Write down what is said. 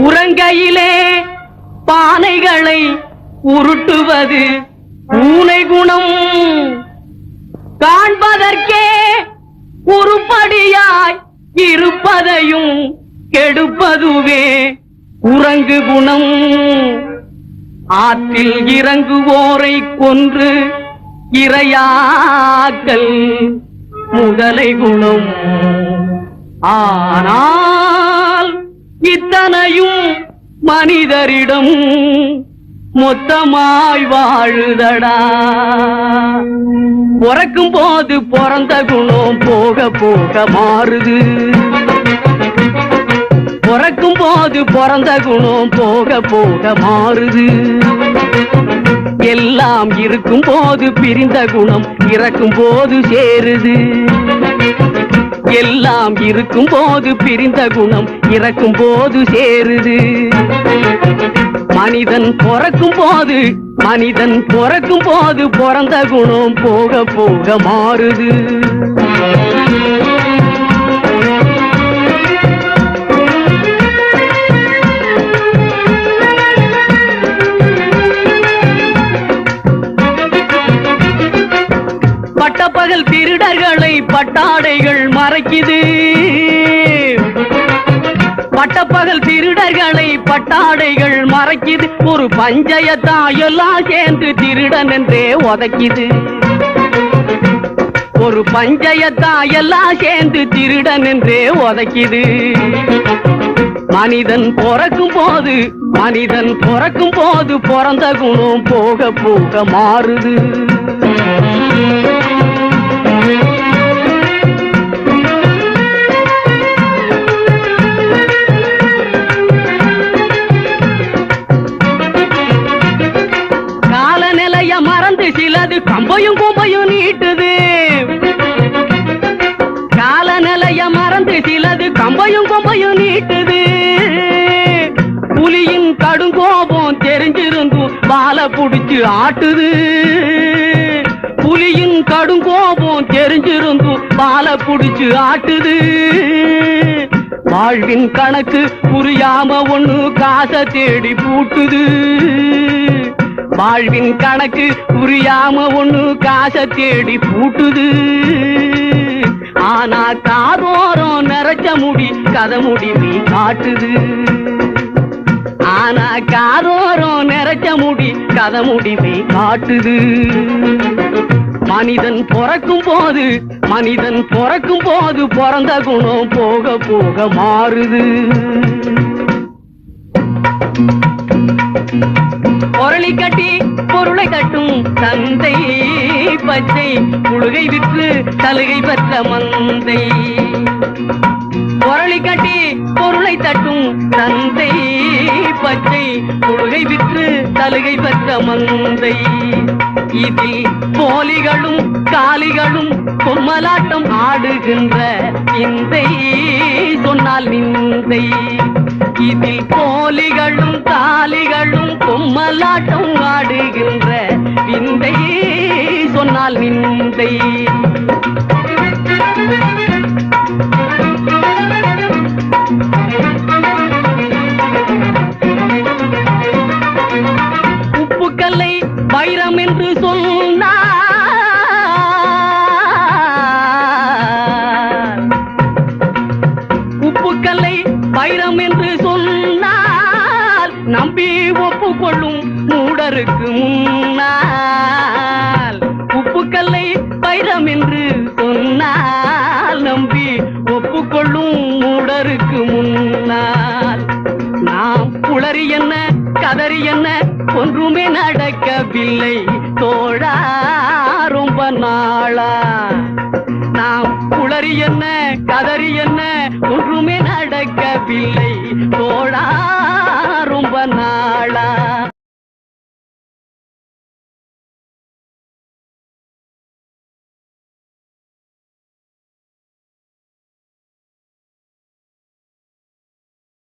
உறங்கையிலே பானைகளை உருட்டுவது ஊனை குணம். காண்பதற்கே உருப்படியாய் இருப்பதையும் கெடுப்பதுவே உறங்கு குணம். ஆற்றில் இறங்குவோரை கொன்று இரையாக்கல் முதலை குணம். ஆனால் இத்தனையும் மனிதரிடம் மொத்தமாய் வாழுதடா. பிறக்கும் போது பிறந்த குணம் போக போக மாறுது. பிறக்கும் போது பிறந்த குணம் போக போக மாறுது. எல்லாம் இருக்கும் போது பிரிந்த குணம் இறக்கும் போது சேருது. எல்லாம் இருக்கும் போது பிரிந்த குணம் இறக்கும் போது சேருது. மனிதன் பிறக்கும் போது மனிதன் பிறக்கும் போது பிறந்த குணம் போக போக மாறுது. பட்டப்பகல் திருடர்களை பட்டாடைகள் மறைக்குது. பட்டப்பகல் திருடர்களை பட்டாடைகள் மறைக்குது. ஒரு பஞ்சயத்தா எல்லாம் சேர்ந்து திருடன் என்றே உதைக்குது. ஒரு பஞ்சயத்தா எல்லாம் சேர்ந்து திருடன் என்றே உதைக்குது. மனிதன் பிறக்கும் போது மனிதன் பிறக்கும் போது பிறந்த குணம் போக போக மாறுது. கொம்பையும் கொம்பையும் நீட்டுது. புலியின் கடுங்கோபம் தெரிஞ்சிருந்தும் வாழை புடிச்சு ஆட்டுது. புலியின் கடுங்கோபம் தெரிஞ்சிருந்தும் வாழை புடிச்சு ஆட்டுது. வாழ்வின் கணக்கு புரியாம ஒண்ணு காசை தேடி பூட்டுது. வாழ்வின் கணக்கு புரியாம ஒண்ணு காசை தேடி பூட்டுது. கதை முடிவி காட்டுது. ஆனா காதோரம் நிறைச்ச முடி கதை முடிவை காட்டுது. மனிதன் பிறக்கும் போது மனிதன் பிறக்கும் போது பிறந்த குணம் போக போக மாறுது. பொருளை கட்டி பொருளை கட்டும் தந்தை பச்சை புழுகை விற்று சலுகை பெற்ற மந்தை. பொருளை கட்டி பொருளை தட்டும் தந்தை பச்சை புழுகை விற்று தலுகை பெற்ற மந்தை. இதில் போலிகளும் காலிகளும் பொம்மலாட்டம் ஆடுகின்ற இந்தை சொன்னால் நிந்தை. இதில் போலிகளும் காலிகளும் பொம்மலாட்டம் ஆடுகின்ற விந்தை சொன்னால் நிந்தை. நம்பி ஒப்புக்கொள்ளும் மூடருக்கு முன்னால் உப்புக்கல்லை பைரம் என்று சொன்னால் நம்பி ஒப்புக்கொள்ளும் மூடருக்கு முன்னால் நாம் புலரி என்ன கதறி என்ன ஒன்றுமே நடக்கவில்லை. தோழா ரொம்ப நாளா நாம் குளறி என்ன கதறி என்ன ஒன்றுமே நடக்கவில்லை. தோழா ரொம்ப நாளா